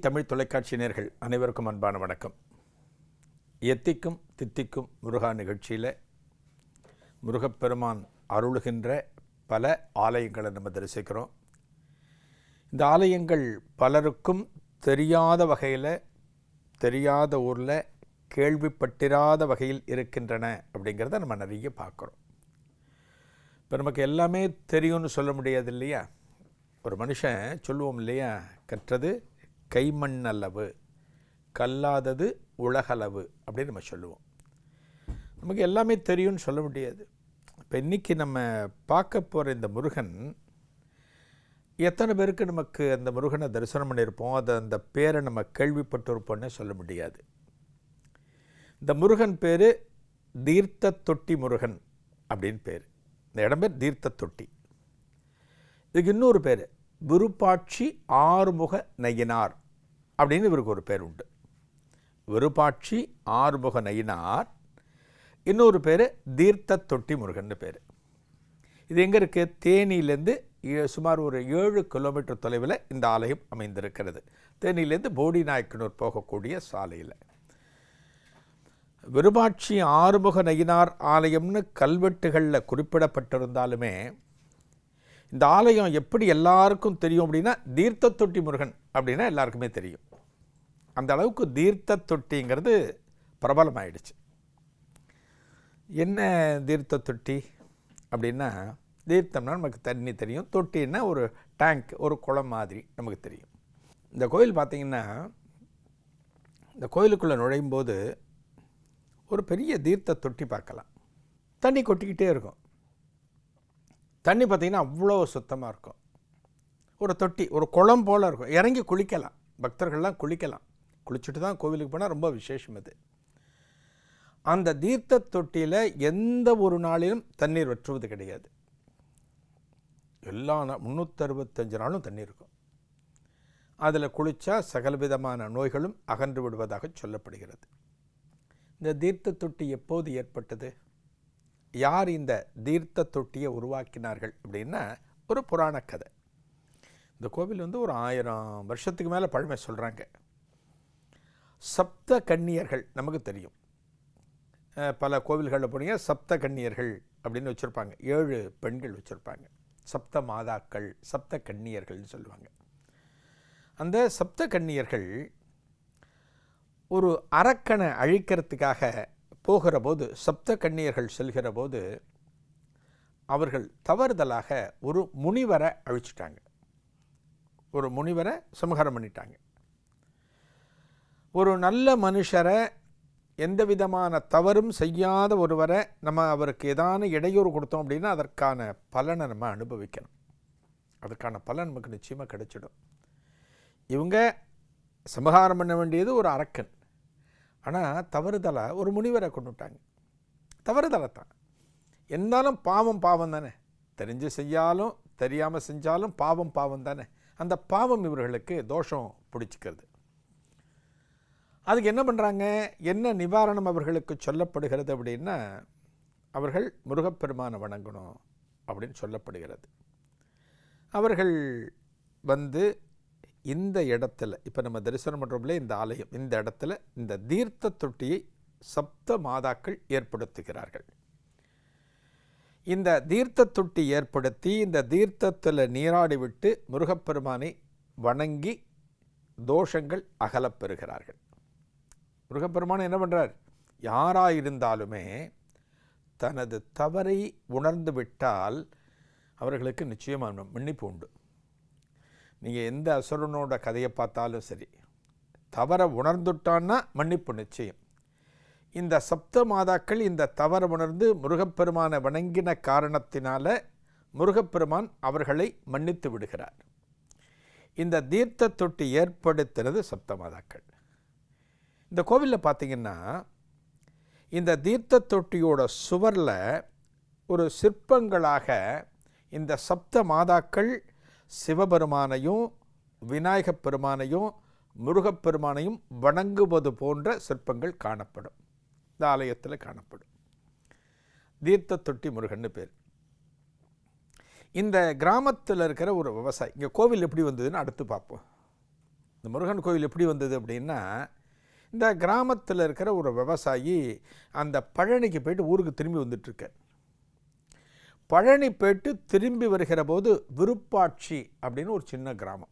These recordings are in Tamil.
தமிழ் தொலைக்காட்சி நேர்கள் அனைவருக்கும் அன்பான வணக்கம். எத்திக்கும் தித்திக்கும் முருகா நிகழ்ச்சியில் முருகப்பெருமான் அருளுகின்ற பல ஆலயங்களை நம்ம தரிசிக்கிறோம். இந்த ஆலயங்கள் பலருக்கும் தெரியாத வகையில் தெரியாத ஊரில் கேள்விப்பட்டிராத வகையில் இருக்கின்றன அப்படிங்கிறத நம்ம நிறைய பார்க்குறோம். இப்போ நமக்கு எல்லாமே தெரியும்னு சொல்ல முடியாது இல்லையா? ஒரு மனுஷன் சொல்லுவோம் இல்லையா? கற்றது கைமண்ணளவு கல்லாதது உலகளவு அப்படின்னு நம்ம சொல்லுவோம். நமக்கு எல்லாமே தெரியும்னு சொல்ல முடியாது. இப்போ இன்றைக்கி நம்ம பார்க்க போகிற இந்த முருகன் எத்தனை பேருக்கு நமக்கு அந்த முருகனை தரிசனம் பண்ணியிருப்போம்? அதை அந்த பேரை நம்ம கேள்விப்பட்டிருப்போம்னே சொல்ல முடியாது. இந்த முருகன் பேர் தீர்த்த தொட்டி முருகன் அப்படின்னு பேர். இந்த இடம் பேர் தீர்த்த தொட்டி இதுக்கு இன்னொரு பேர் விருப்பாட்சி ஆறுமுக நயினார். அப்படின்னு இவருக்கு ஒரு பேர் உண்டு. விருப்பாட்சி ஆறுமுக நயினார் இன்னொரு பேர் தீர்த்த தொட்டி முருகன் பேர். இது எங்கே இருக்குது தேனியிலேருந்து ஏ- சுமார் ஒரு ஏழு கிலோமீட்டர் தொலைவில் இந்த ஆலயம் அமைந்திருக்கிறது. தேனியிலேருந்து போடி நாயக்கனூர் போகக்கூடிய சாலையில். விருபாட்சி ஆறுமுக நயினார் ஆலயம்னு கல்வெட்டுகளில் குறிப்பிடப்பட்டிருந்தாலுமே இந்த ஆலயம் எப்படி எல்லாருக்கும் தெரியும் அப்படின்னா தீர்த்த தொட்டி முருகன் அப்படின்னா எல்லாருக்குமே தெரியும். அந்த அளவுக்கு தீர்த்த தொட்டிங்கிறது பிரபலமாயிடுச்சு. என்ன தீர்த்த தொட்டி அப்படின்னா தீர்த்தம்னா நமக்கு தண்ணி தெரியும். தொட்டின்னா ஒரு டேங்க் ஒரு குளம் மாதிரி நமக்கு தெரியும். இந்த கோயில் பார்த்திங்கன்னா இந்த கோயிலுக்குள்ளே நுழையும் போது ஒரு பெரிய தீர்த்த தொட்டி பார்க்கலாம். தண்ணி கொட்டிக்கிட்டே இருக்கும். தண்ணி பார்த்திங்கன்னா அவ்வளோ சுத்தமாக இருக்கும். ஒரு தொட்டி ஒரு குளம் போல் இருக்கும். இறங்கி குளிக்கலாம். பக்தர்கள்லாம் குளிக்கலாம். குளிச்சுட்டு தான் கோவிலுக்கு போனால் ரொம்ப விசேஷம் இது. அந்த தீர்த்த தொட்டியில் எந்த ஒரு நாளிலும் தண்ணீர் வற்றுவது கிடையாது. எல்லா நா முந்நூற்றறுபத்தஞ்சு நாளும் தண்ணி இருக்கும். அதில் குளித்தா சகலவிதமான நோய்களும் அகன்று விடுவதாக சொல்லப்படுகிறது. இந்த தீர்த்த தொட்டி எப்போது ஏற்பட்டது? யார் இந்த தீர்த்த தொட்டியை உருவாக்கினார்கள் அப்படின்னா ஒரு புராண கதை. இந்த கோவில் வந்து ஒரு ஆயிரம் வருஷத்துக்கு மேலே பழமை சொல்கிறாங்க சப்த கன்னியர்கள் நமக்கு தெரியும். பல கோவில்களில் போனீங்க சப்த கன்னியர்கள் அப்படின்னு வச்சுருப்பாங்க. ஏழு பெண்கள் வச்சுருப்பாங்க. சப்த மாதாக்கள் சப்த கன்னியர்கள்னு சொல்லுவாங்க. அந்த சப்த கன்னியர்கள் ஒரு அரக்கனை அழிக்கிறதுக்காக போகிற போது சப்த கன்னியர்கள் செல்கிற போது அவர்கள் தவறுதலாக ஒரு முனிவரை அழிச்சிட்டாங்க. ஒரு முனிவரை சமகாரம் பண்ணிட்டாங்க. ஒரு நல்ல மனுஷரை எந்த விதமான தவறும் செய்யாத ஒருவரை நம்ம அவருக்கு ஏதான இடையூறு கொடுத்தோம் அப்படின்னா அதற்கான பலனை நம்ம அனுபவிக்கணும். அதற்கான பலன் நமக்கு நிச்சயமாக கிடைச்சிடும். இவங்க சமகாரம் பண்ண வேண்டியது ஒரு அரக்கன். ஆனால் தவறுதலை ஒரு முனிவரை கொண்டு விட்டாங்க. தவறுதலை தான். இருந்தாலும் பாவம் பாவம் தானே. தெரிஞ்சு செய்யாலும் தெரியாமல் செஞ்சாலும் பாவம் பாவம் தானே. அந்த பாவம் இவர்களுக்கு தோஷம் பிடிச்சிக்கிறது. அதுக்கு என்ன பண்ணுறாங்க என்ன நிவாரணம் அவர்களுக்கு சொல்லப்படுகிறது அப்படின்னா அவர்கள் முருகப்பெருமானை வணங்கணும் அப்படின்னு சொல்லப்படுகிறது. அவர்கள் வந்து இந்த இடத்துல இப்போ நம்ம தரிசனம் பண்ணுறோம்ல இந்த ஆலயம் இந்த இடத்துல இந்த தீர்த்த தொட்டியை சப்த மாதாக்கள் ஏற்படுத்துகிறார்கள். இந்த தீர்த்த தொட்டி ஏற்படுத்தி இந்த தீர்த்தத்தில் நீராடி விட்டு முருகப்பெருமானை வணங்கி தோஷங்கள் அகலப் பெறுகிறார்கள். முருகப்பெருமான் என்ன பண்ணுறார் யாராயிருந்தாலுமே தனது தவறை உணர்ந்து விட்டால் அவர்களுக்கு நிச்சயமாக மன்னிப்பு உண்டு. நீங்கள் எந்த அசுரனோட கதையை பார்த்தாலும் சரி தவறை உணர்ந்துட்டான்னா மன்னிப்பு நிச்சயம். இந்த சப்த மாதாக்கள் இந்த தவறை உணர்ந்து முருகப்பெருமானை வணங்கின காரணத்தினால முருகப்பெருமான் அவர்களை மன்னித்து விடுகிறார். இந்த தீர்த்த தொட்டி ஏற்படுத்துறது சப்த மாதாக்கள் இந்த கோவிலில் பார்த்தீங்கன்னா இந்த தீர்த்த தொட்டியோட சுவரில் ஒரு சிற்பங்களாக இந்த சப்த மாதாக்கள் சிவபெருமானையும் விநாயகப் பெருமானையும் முருகப்பெருமானையும் வணங்குவது போன்ற சிற்பங்கள் காணப்படும். இந்த ஆலயத்தில் காணப்படும். தீர்த்த தொட்டி முருகன்னு பேர். இந்த கிராமத்தில் இருக்கிற ஒரு விவசாயி இங்கே கோவில் எப்படி வந்ததுன்னு அடுத்து பார்ப்போம். இந்த முருகன் கோவில் எப்படி வந்தது அப்படின்னா இந்த கிராமத்தில் இருக்கிற ஒரு விவசாயி அந்த பழனிக்கு போயிட்டு ஊருக்கு திரும்பி வந்துட்டுருக்க பழனி போயிட்டு திரும்பி வருகிற போது விருப்பாட்சி அப்படின்னு ஒரு சின்ன கிராமம்.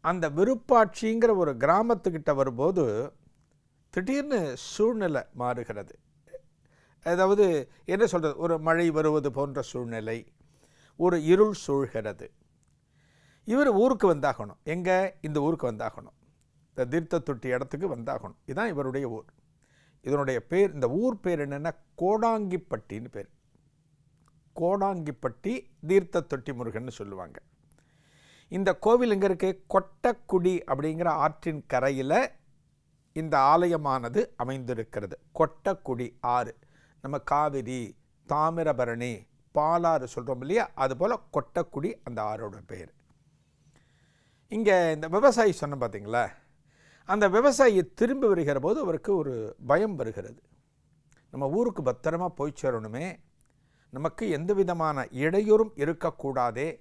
அந்த விருப்பாட்சிங்கிற ஒரு கிராமத்துக்கிட்ட வரும்போது திடீர்னு சூழ்நிலை மாறுகிறது. அதாவது என்ன சொல்கிறது ஒரு மழை வருவது போன்ற சூழ்நிலை ஒரு இருள் சூழ்கிறது. இவர் ஊருக்கு வந்தாகணும். எங்கே? இந்த ஊருக்கு வந்தாகணும். இந்த தீர்த்த தொட்டி இடத்துக்கு வந்தாகணும். இதுதான் இவருடைய ஊர். இதனுடைய பேர் இந்த ஊர் பேர் என்னென்னா கோடாங்கிப்பட்டின்னு பேர். கோடாங்கிப்பட்டி தீர்த்த தொட்டி முருகன்னு சொல்லுவாங்க. இந்த கோவில் எங்கே இருக்கு? கொட்டக்குடி அப்படிங்கிற ஆற்றின் கரையில் இந்த ஆலயமானது அமைந்திருக்கிறது. கொட்டக்குடி ஆறு. நம்ம காவிரி தாமிரபரணி பாலாறு சொல்கிறோம் இல்லையா? அதுபோல் கொட்டக்குடி அந்த ஆறோட பேர். இங்கே இந்த விவசாயி சொன்ன பார்த்தீங்களா அந்த விவசாயி திரும்பி வருகிற போது அவருக்கு ஒரு பயம் வருகிறது. நம்ம ஊருக்கு பத்திரமா போய் சேரணுமே. நமக்கு எந்த விதமான இடையூறும் இருக்கக்கூடாதே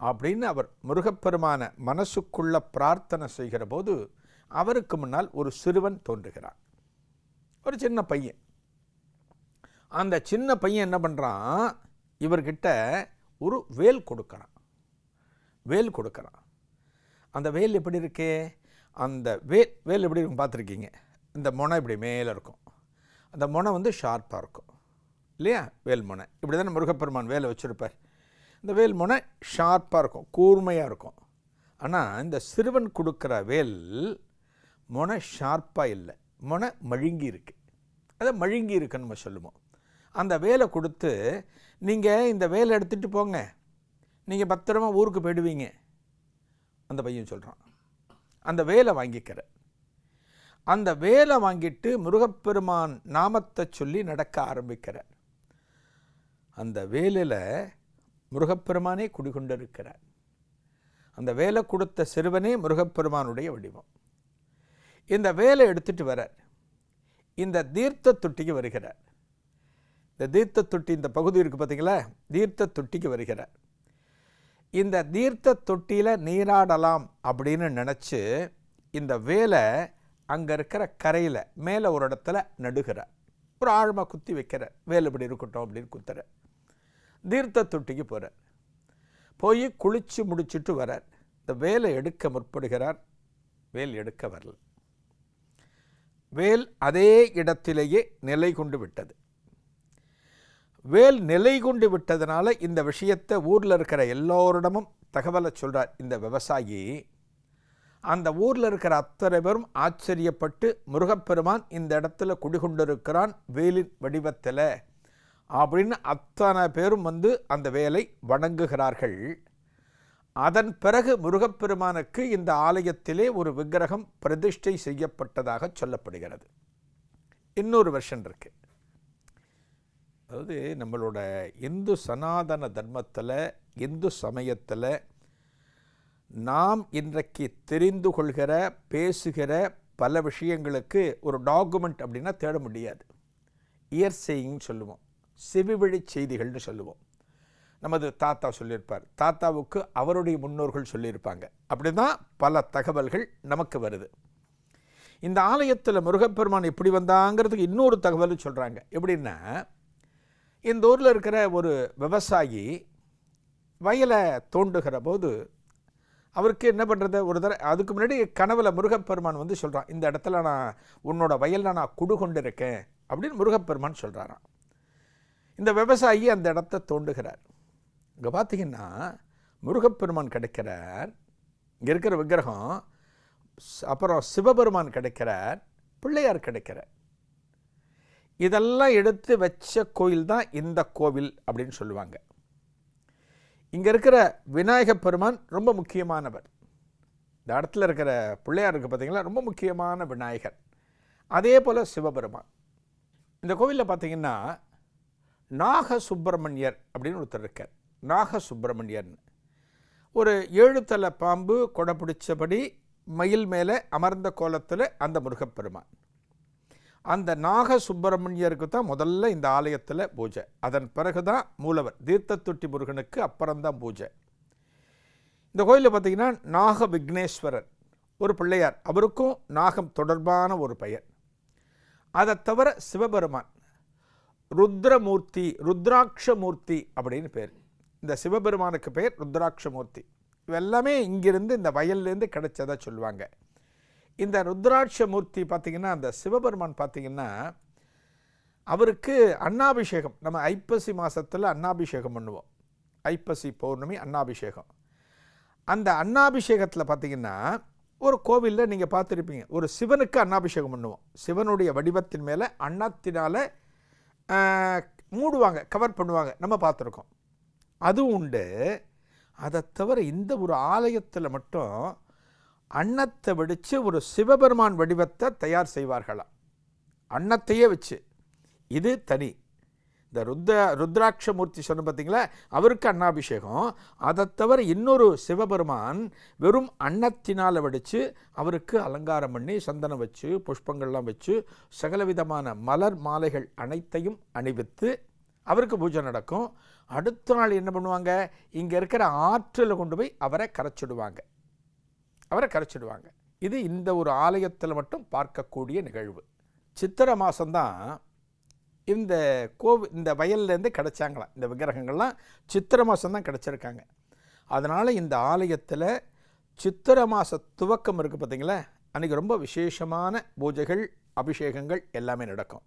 அப்படின்னு அவர் முருகப்பெருமான மனசுக்குள்ள பிரார்த்தனை செய்கிற போது அவருக்கு முன்னால் ஒரு சிறுவன் தோன்றுகிறான். ஒரு சின்ன பையன். அந்த சின்ன பையன் என்ன பண்ணுறான் இவர்கிட்ட ஒரு வேல் கொடுக்குறான். வேல் கொடுக்குறான். அந்த வேல் எப்படி இருக்கே? அந்த வேல் வேல் எப்படி இருக்கும் பார்த்துருக்கீங்க? இந்த முனை இப்படி மேலே இருக்கும். அந்த முனை வந்து ஷார்ப்பாக இருக்கும். இல்லையா? வேல் முனை. இப்படி தானே முருகப்பெருமான் வேலை வச்சுருப்பார். இந்த வேல் முனை ஷார்ப்பாக இருக்கும் கூர்மையாக இருக்கும். ஆனால் இந்த சிறுவன் கொடுக்குற வேல் முனை ஷார்ப்பாக இல்லை. முனை மழுங்கி இருக்குது அதை மழுங்கி இருக்குன்னு நம்ம சொல்லுவோம். அந்த வேலை கொடுத்து நீங்கள் இந்த வேலை எடுத்துகிட்டு போங்க. நீங்கள் பத்திரமா ஊருக்கு போயிடுவீங்க. அந்த பையன் சொல்கிறான் அந்த வேலை வாங்கிக்கிற. அந்த வேலை வாங்கிட்டு முருகப்பெருமான் நாமத்தை சொல்லி நடக்க ஆரம்பிக்கிறார் அந்த வேலையில் முருகப்பெருமானே குடிகொண்டிருக்கிறார். அந்த வேலை கொடுத்த சிறுவனே முருகப்பெருமானுடைய வடிவம். இந்த வேலை எடுத்துட்டு வரார் இந்த தீர்த்த தொட்டிக்கு வருகிறார். இந்த தீர்த்த தொட்டி இந்த பகுதி இருக்குது பார்த்தீங்களா தீர்த்த தொட்டிக்கு வருகிறார். இந்த தீர்த்த தொட்டியில் நீராடலாம் அப்படின்னு நினச்சி இந்த வேலை அங்கே இருக்கிற கரையில் மேலே ஒரு இடத்துல நடுகிறார் ஒரு ஆழமாக குத்தி வைக்கிற வேலை இப்படி இருக்கட்டும் அப்படின்னு குத்துற. தீர்த்த தொட்டிக்கு போகிறார் போய் குளித்து முடிச்சுட்டு வரார் இந்த வேலை எடுக்க முற்படுகிறார். வேல் எடுக்க வரல. வேல் அதே இடத்திலேயே நிலை கொண்டு விட்டது. வேல் நிலை கொண்டு விட்டதுனால இந்த விஷயத்தை ஊரில் இருக்கிற எல்லோரிடமும் தகவலை சொல்கிறார் இந்த விவசாயி. அந்த ஊரில் இருக்கிற அத்தனை பேரும் ஆச்சரியப்பட்டு முருகப்பெருமான் இந்த இடத்துல குடிகொண்டிருக்கிறான் வேலின் வடிவத்தில் அப்படின்னு அத்தனை பேரும் வந்து அந்த வேலை வணங்குகிறார்கள். அதன் பிறகு முருகப்பெருமானுக்கு இந்த ஆலயத்திலே ஒரு விக்கிரகம் பிரதிஷ்டை செய்யப்பட்டதாக சொல்லப்படுகிறது. இன்னொரு வெர்ஷன் இருக்குது அதாவது நம்மளோட இந்து சனாதன தர்மத்தில் இந்து சமயத்தில் நாம் இன்றைக்கு தெரிந்து கொள்கிற பேசுகிற பல விஷயங்களுக்கு ஒரு டாக்குமெண்ட் அப்படின்னா தேட முடியாது. இயற்செய்ன்னு சொல்லுவோம். செவிவழி செய்திகள்னு சொல்லுவோம். நமது தாத்தா சொல்லியிருப்பார். தாத்தாவுக்கு அவருடைய முன்னோர்கள் சொல்லியிருப்பாங்க. அப்படி தான் பல தகவல்கள் நமக்கு வருது. இந்த ஆலயத்தில் முருகப்பெருமான் எப்படி வந்தாங்கிறதுக்கு இன்னொரு தகவல் சொல்கிறாங்க எப்படின்னா இந்த ஊரில் இருக்கிற ஒரு விவசாயி வயலை தோண்டுகிற போது அவருக்கு என்ன பண்ணுறது ஒரு தடவை அதுக்கு முன்னாடி கனவில் முருகப்பெருமான் வந்து சொல்கிறான் இந்த இடத்துல நான் உன்னோட வயலில் நான் குடு கொண்டு இருக்கேன் அப்படின்னு முருகப்பெருமான் சொல்கிறாராம் இந்த விவசாயி அந்த இடத்த தோண்டுகிறார். இங்கே பார்த்தீங்கன்னா முருகப்பெருமான் கிடைக்கிறார். இங்கே இருக்கிற விக்கிரகம் அப்புறம் சிவபெருமான் கிடைக்கிறார் பிள்ளையார் கிடைக்கிறார். இதெல்லாம் எடுத்து வச்ச கோயில் தான் இந்த கோவில் அப்படின்னு சொல்லுவாங்க. இங்கே இருக்கிற விநாயகப் பெருமான் ரொம்ப முக்கியமானவர். இந்த இடத்துல இருக்கிற பிள்ளையார் இருக்குது ரொம்ப முக்கியமான விநாயகர். அதே போல் சிவபெருமான். இந்த கோவிலில் பார்த்தீங்கன்னா நாக சுப்பிரமணியர் அப்படின்னு ஒருத்தர் இருக்கார். நாக சுப்பிரமணியர்னு ஒரு ஏழு தலை பாம்பு கொடை பிடிச்சபடி மயில் மேலே அமர்ந்த கோலத்தில் அந்த முருகப்பெருமான் அந்த நாக சுப்பிரமணியருக்கு தான் முதல்ல இந்த ஆலயத்தில் பூஜை. அதன் பிறகு தான் மூலவர் தீர்த்தத்துட்டி முருகனுக்கு அப்புறம்தான் பூஜை. இந்த கோயிலில் பார்த்தீங்கன்னா நாக விக்னேஸ்வரர் ஒரு பிள்ளையார். அவருக்கும் நாகம் தொடர்பான ஒரு பெயர். அதை தவிர சிவபெருமான் ருத்ரமூர்த்தி ருத்ராட்சமூர்த்தி அப்படின்னு பேர். இந்த சிவபெருமானுக்கு பெயர் ருத்ராட்சமூர்த்தி. இவெல்லாமே இங்கிருந்து இந்த வயல்லேருந்து கிடைச்சதாக சொல்லுவாங்க. இந்த ருத்ராட்சமூர்த்தி பார்த்திங்கன்னா அந்த சிவபெருமான் பார்த்திங்கன்னா அவருக்கு அன்னாபிஷேகம் நம்ம ஐப்பசி மாதத்தில் அன்னாபிஷேகம் பண்ணுவோம். ஐப்பசி பௌர்ணமி அன்னாபிஷேகம். அந்த அன்னாபிஷேகத்தில் பார்த்திங்கன்னா ஒரு கோவிலில் நீங்கள் பார்த்துருப்பீங்க ஒரு சிவனுக்கு அன்னாபிஷேகம் பண்ணுவோம். சிவனுடைய வடிவத்தின் மேலே அன்னத்தினால் மூடுவாங்க கவர் பண்ணுவாங்க நம்ம பார்த்துருக்கோம். அதுவும் உண்டு. அதை தவிர இந்த ஒரு ஆலயத்தில் மட்டும் அன்னத்தை வெடித்து ஒரு சிவபெருமான் வடிவத்தை தயார் செய்வார்களாம். அன்னத்தையே வச்சு. இது தனி. இந்த ருத்ர ருத்ராட்சமூர்த்தி சொன்ன பார்த்தீங்களா அவருக்கு அன்னாபிஷேகம். அதை தவிர இன்னொரு சிவபெருமான் வெறும் அன்னத்தினால் வடித்து அவருக்கு அலங்காரம் பண்ணி சந்தனம் வச்சு புஷ்பங்கள்லாம் வச்சு சகலவிதமான மலர் மாலைகள் அனைத்தையும் அணிவித்து அவருக்கு பூஜை நடக்கும். அடுத்த நாள் என்ன பண்ணுவாங்க? இங்கே இருக்கிற ஆற்றில் கொண்டு போய் அவரை கரைச்சிடுவாங்க. அவரை கரைச்சிடுவாங்க. இது இந்த ஒரு ஆலயத்தில் மட்டும் பார்க்கக்கூடிய நிகழ்வு. சித்திரை மாதம்தான் இந்த கோவி இந்த வயல்லேருந்து கிடச்சாங்களாம். இந்த விக்கிரகங்கள்லாம் சித்திரை மாதம் தான் கிடச்சிருக்காங்க. அதனால் இந்த ஆலயத்தில் சித்திரை மாத துவக்கம் இருக்குது பார்த்திங்களா அன்றைக்கி ரொம்ப விசேஷமான பூஜைகள் அபிஷேகங்கள் எல்லாமே நடக்கும்.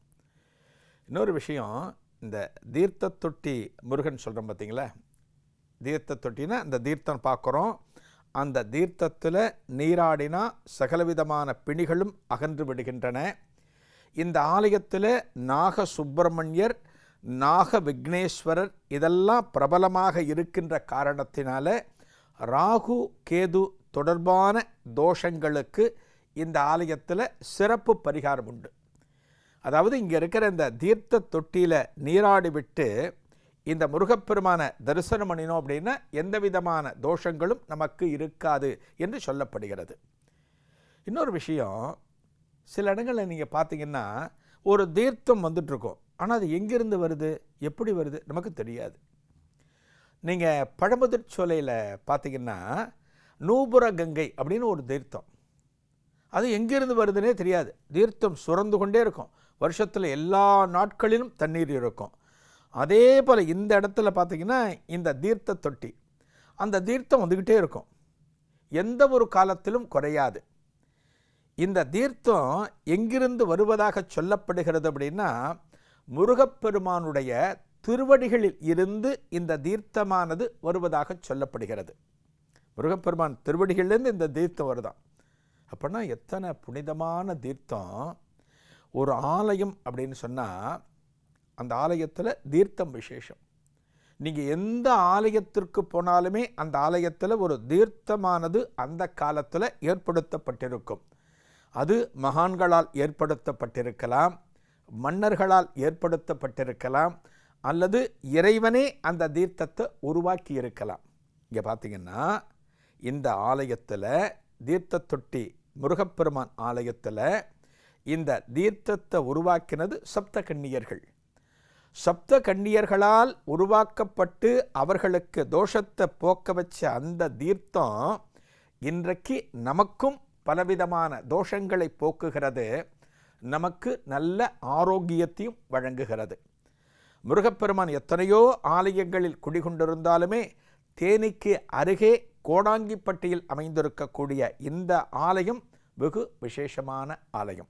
இன்னொரு விஷயம் இந்த தீர்த்த தொட்டி முருகன் சொல்கிறோம் பார்த்தீங்களா தீர்த்த தொட்டினா இந்த தீர்த்தம் பார்க்குறோம். அந்த தீர்த்தத்தில் நீராடினா சகலவிதமான பிணிகளும் அகன்று விடுகின்றன. இந்த ஆலயத்தில் நாக சுப்பிரமணியர் நாக விக்னேஸ்வரர் இதெல்லாம் பிரபலமாக இருக்கின்ற காரணத்தினால ராகு கேது தொடர்பான தோஷங்களுக்கு இந்த ஆலயத்தில் சிறப்பு பரிகாரம் உண்டு. அதாவது இங்கே இருக்கிற இந்த தீர்த்த தொட்டியில் நீராடிவிட்டு இந்த முருகப்பெருமான தரிசனம் பண்ணினோம் அப்படின்னா எந்த விதமான தோஷங்களும் நமக்கு இருக்காது என்று சொல்லப்படுகிறது. இன்னொரு விஷயம் சில இடங்களில் நீங்கள் பார்த்தீங்கன்னா ஒரு தீர்த்தம் வந்துட்ருக்கோம் ஆனால் அது எங்கேருந்து வருது? எப்படி வருது? நமக்கு தெரியாது. நீங்கள் பழமுதிர் சோலையில் பார்த்தீங்கன்னா நூபுர கங்கை அப்படின்னு ஒரு தீர்த்தம். அது எங்கேருந்து வருதுன்னே தெரியாது. தீர்த்தம் சுரந்து கொண்டே இருக்கும். வருஷத்தில் எல்லா நாட்களிலும் தண்ணீர் இருக்கும். அதே போல் இந்த இடத்துல பார்த்திங்கன்னா இந்த தீர்த்த தொட்டி. அந்த தீர்த்தம் வந்துக்கிட்டே இருக்கும். எந்த ஒரு காலத்திலும் குறையாது. இந்த தீர்த்தம் எங்கிருந்து வருவதாக சொல்லப்படுகிறது அப்படின்னா முருகப்பெருமானுடைய திருவடிகளில் இருந்து இந்த தீர்த்தமானது வருவதாக சொல்லப்படுகிறது. முருகப்பெருமான் திருவடிகளிலிருந்து இந்த தீர்த்தம் வருதான் அப்படின்னா எத்தனை புனிதமான தீர்த்தம். ஒரு ஆலயம் அப்படின்னு சொன்னால் அந்த ஆலயத்தில் தீர்த்தம் விசேஷம். நீங்கள் எந்த ஆலயத்திற்கு போனாலுமே அந்த ஆலயத்தில் ஒரு தீர்த்தமானது அந்த காலத்தில் ஏற்படுத்தப்பட்டிருக்கும். அது மகான்களால் ஏற்படுத்தப்பட்டிருக்கலாம் மன்னர்களால் ஏற்படுத்தப்பட்டிருக்கலாம் அல்லது இறைவனே அந்த தீர்த்தத்தை உருவாக்கி இருக்கலாம். இங்கே பார்த்தீங்கன்னா இந்த ஆலயத்தில் தீர்த்த தொட்டி முருகப்பெருமான் ஆலயத்தில் இந்த தீர்த்தத்தை உருவாக்கினது சப்த கன்னியர்கள். சப்த கன்னியர்களால் உருவாக்கப்பட்டு அவர்களுக்கு தோஷத்தை போக்க வச்ச அந்த தீர்த்தம் இன்றைக்கு நமக்கும் பலவிதமான தோஷங்களை போக்குகிறது. நமக்கு நல்ல ஆரோக்கியத்தையும் வழங்குகிறது. முருகப்பெருமான் எத்தனையோ ஆலயங்களில் குடிகொண்டிருந்தாலுமே தேனிக்கு அருகே கோடாங்கிப்பட்டியில் அமைந்திருக்கக்கூடிய இந்த ஆலயம் வெகு விசேஷமான ஆலயம்.